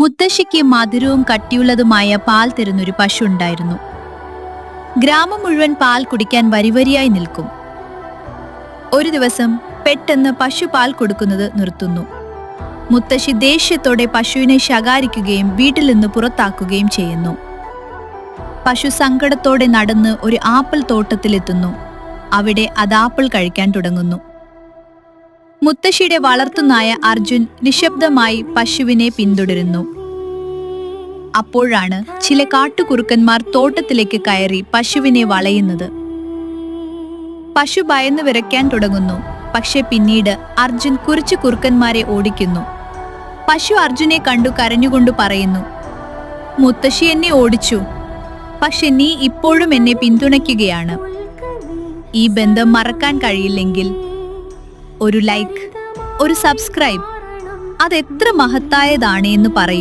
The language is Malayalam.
മുത്തശ്ശിക്ക് മധുരവും കട്ടിയുള്ളതുമായ പാൽ തരുന്നൊരു പശു ഉണ്ടായിരുന്നു. ഗ്രാമം മുഴുവൻ പാൽ കുടിക്കാൻ വരിവരിയായി നിൽക്കും. ഒരു ദിവസം പെട്ടെന്ന് പശു പാൽ കൊടുക്കുന്നത് നിർത്തുന്നു. മുത്തശ്ശി ദേഷ്യത്തോടെ പശുവിനെ ശകാരിക്കുകയും വീട്ടിൽ നിന്ന് പുറത്താക്കുകയും ചെയ്യുന്നു. പശു സങ്കടത്തോടെ നടന്ന് ഒരു ആപ്പിൾ തോട്ടത്തിലെത്തുന്നു. അവിടെ അത് ആപ്പിൾ കഴിക്കാൻ തുടങ്ങുന്നു. മുത്തശ്ശിയുടെ വളർത്തുനായ അർജുൻ നിശബ്ദമായി പശുവിനെ പിന്തുടരുന്നു. അപ്പോഴാണ് ചില കാട്ടുകുറുക്കന്മാർ തോട്ടത്തിലേക്ക് കയറി പശുവിനെ വളയുന്നത്. പശു ഭയന്ന് വിറയ്ക്കാൻ തുടങ്ങുന്നു. പക്ഷെ പിന്നീട് അർജുൻ കുറിച്ച് കുറുക്കന്മാരെ ഓടിക്കുന്നു. പശു അർജുനെ കണ്ടു കരഞ്ഞുകൊണ്ട് പറയുന്നു മുത്തശ്ശി എന്നെ ഓടിച്ചു. പക്ഷെ നീ ഇപ്പോഴും എന്നെ പിന്തുണയ്ക്കുകയാണ്. ഈ ബന്ധം മറക്കാൻ കഴിയില്ലെങ്കിൽ ഒരു ലൈക്ക് ഒരു സബ്സ്ക്രൈബ് അതെത്ര മഹത്തായതാണ് എന്ന് പറയും.